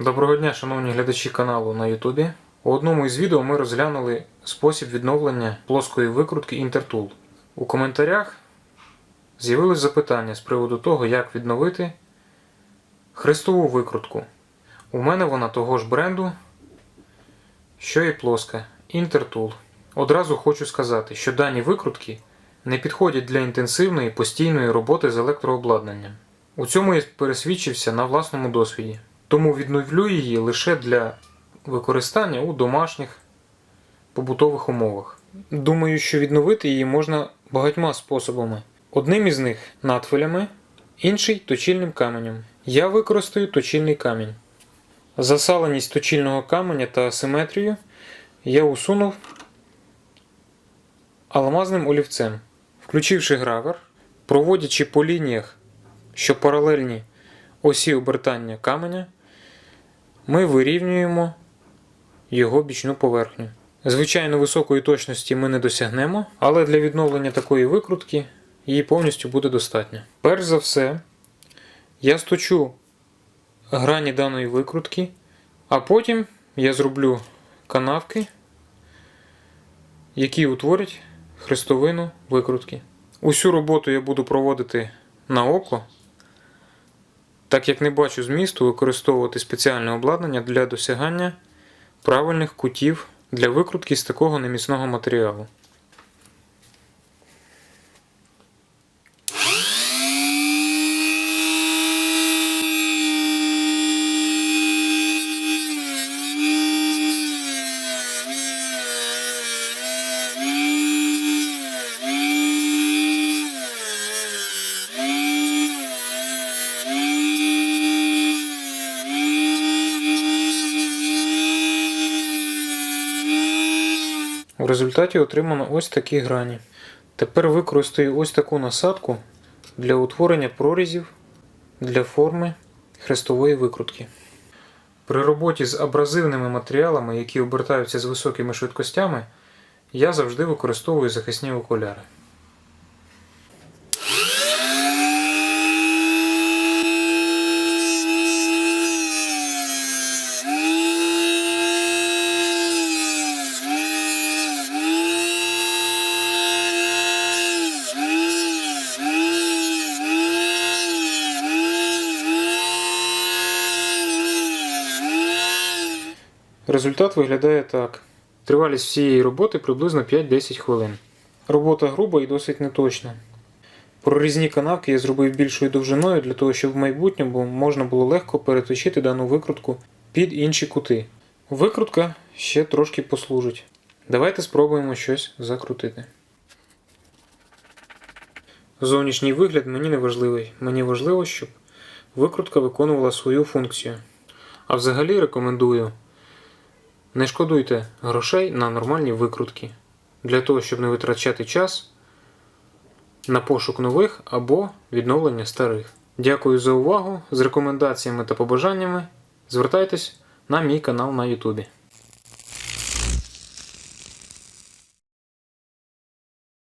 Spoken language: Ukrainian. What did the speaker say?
Доброго дня, шановні глядачі каналу на Ютубі. У одному із відео ми розглянули спосіб відновлення плоскої викрутки Intertool. У коментарях з'явилось запитання з приводу того, як відновити хрестову викрутку. У мене вона того ж бренду, що і плоска Intertool. Одразу хочу сказати, що дані викрутки не підходять для інтенсивної постійної роботи з електрообладнанням. У цьому я пересвідчився на власному досвіді. Тому відновлю її лише для використання у домашніх побутових умовах. Думаю, що відновити її можна багатьма способами. Одним із них надфилями, інший точильним каменем. Я використаю точильний камінь. Засаленість точильного каменя та асиметрію я усунув алмазним олівцем. Включивши гравер, проводячи по лініях, що паралельні осі обертання каменя, ми вирівнюємо його бічну поверхню. Звичайно, високої точності ми не досягнемо, але для відновлення такої викрутки її повністю буде достатньо. Перш за все, я сточу грані даної викрутки, а потім я зроблю канавки, які утворять хрестовину викрутки. Усю роботу я буду проводити на око, так як не бачу змісту використовувати спеціальне обладнання для досягання правильних кутів для викрутки з такого неміцного матеріалу. В результаті отримано ось такі грані. Тепер використаю ось таку насадку для утворення прорізів для форми хрестової викрутки. При роботі з абразивними матеріалами, які обертаються з високими швидкостями, я завжди використовую захисні окуляри. Результат виглядає так. Тривалість всієї роботи приблизно 5-10 хвилин. Робота груба і досить неточна. Прорізні канавки я зробив більшою довжиною для того, щоб в майбутньому можна було легко переточити дану викрутку під інші кути. Викрутка ще трошки послужить. Давайте спробуємо щось закрутити. Зовнішній вигляд мені не важливий. Мені важливо, щоб викрутка виконувала свою функцію. А взагалі рекомендую не шкодуйте грошей на нормальні викрутки для того, щоб не витрачати час на пошук нових або відновлення старих. Дякую за увагу. З рекомендаціями та побажаннями звертайтесь на мій канал на YouTube.